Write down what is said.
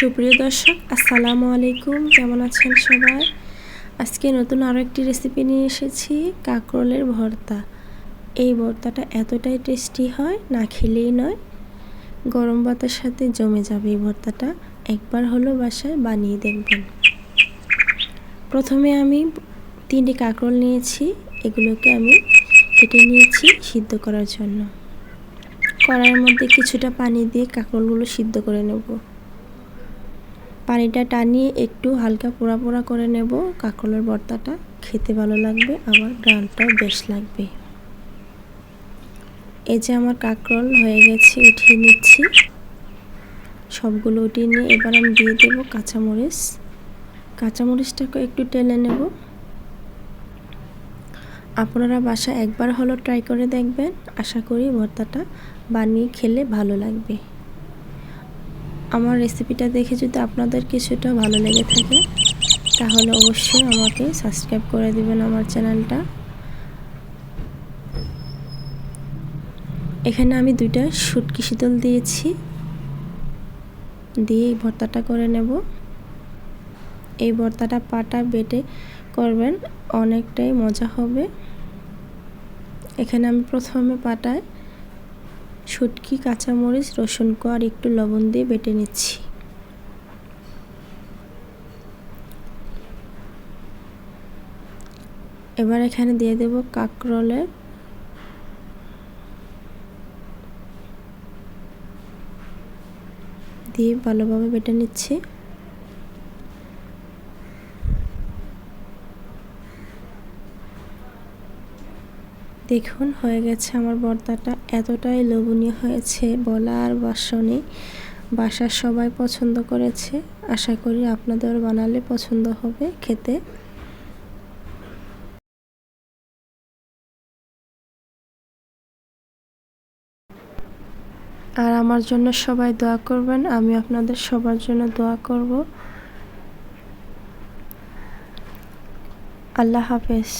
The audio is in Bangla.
সুপ্রিয় দর্শক, আসসালামু আলাইকুম। কেমন আছেন সবাই? আজকে নতুন আরও একটি রেসিপি নিয়ে এসেছি, কাঁকরোলের ভর্তা। এই ভর্তাটা এতটাই টেস্টি হয়, না খেলেই নয়। গরম ভাতের সাথে জমে যাবে এই ভর্তাটা। একবার হলো বাসায় বানিয়ে দেখবেন। প্রথমে আমি তিনটি কাঁকরোল নিয়েছি। এগুলোকে আমি কেটে নিয়েছি সিদ্ধ করার জন্য। কড়াইয়ের মধ্যে কিছুটা পানি দিয়ে কাঁকরোলগুলো সিদ্ধ করে নেব। পানিটা টানিয়ে একটু হালকা পোড়া পোড়া করে নেব। কাঁকরোলের ভর্তাটা খেতে ভালো লাগবে, আবার গ্রানটাও বেশ লাগবে। এই যে আমার কাঁকরোল হয়ে গেছে, উঠিয়ে নিচ্ছি। সবগুলো উঠিয়ে নিয়ে এবার আমি দিয়ে দেব কাঁচামরিচ। কাঁচামরিচটাকে একটু টেলে নেব। আপনারা বাসা একবার হলো ট্রাই করে দেখবেন। আশা করি ভর্তাটা বানিয়ে খেলে ভালো লাগবে। আমার রেসিপিটা দেখে যদি আপনাদের কিছুটা ভালো লেগে থাকে, তাহলে অবশ্যই আমাকে সাবস্ক্রাইব করে দিবেন আমার চ্যানেলটা। এখানে আমি দুইটা শুটকি শীতল দিয়েছি। দিয়ে এই ভর্তাটা করে নেব। এই ভর্তাটা পাটা বেটে করবেন, অনেকটাই মজা হবে। এখানে আমি প্রথমে পাটায় শুটকি, কাঁচামরিচ, রসুন আর একটু লবণ দিয়ে বেটে নিচ্ছি। এবার এখানে দিয়ে দেব কাকরলের দিয়ে ভালোভাবে বেটে নিচ্ছি। দেখুন, হয়ে গেছে আমার বর্তাটা। এতটাই লোভনীয় হয়েছে বলা আর বাসনে বাসার সবাই পছন্দ করেছে। আশা করি আপনাদের বানালে পছন্দ হবে খেতে। আর আমার জন্য সবাই দোয়া করবেন, আমি আপনাদের সবার জন্য দোয়া করব। আল্লাহ হাফেজ।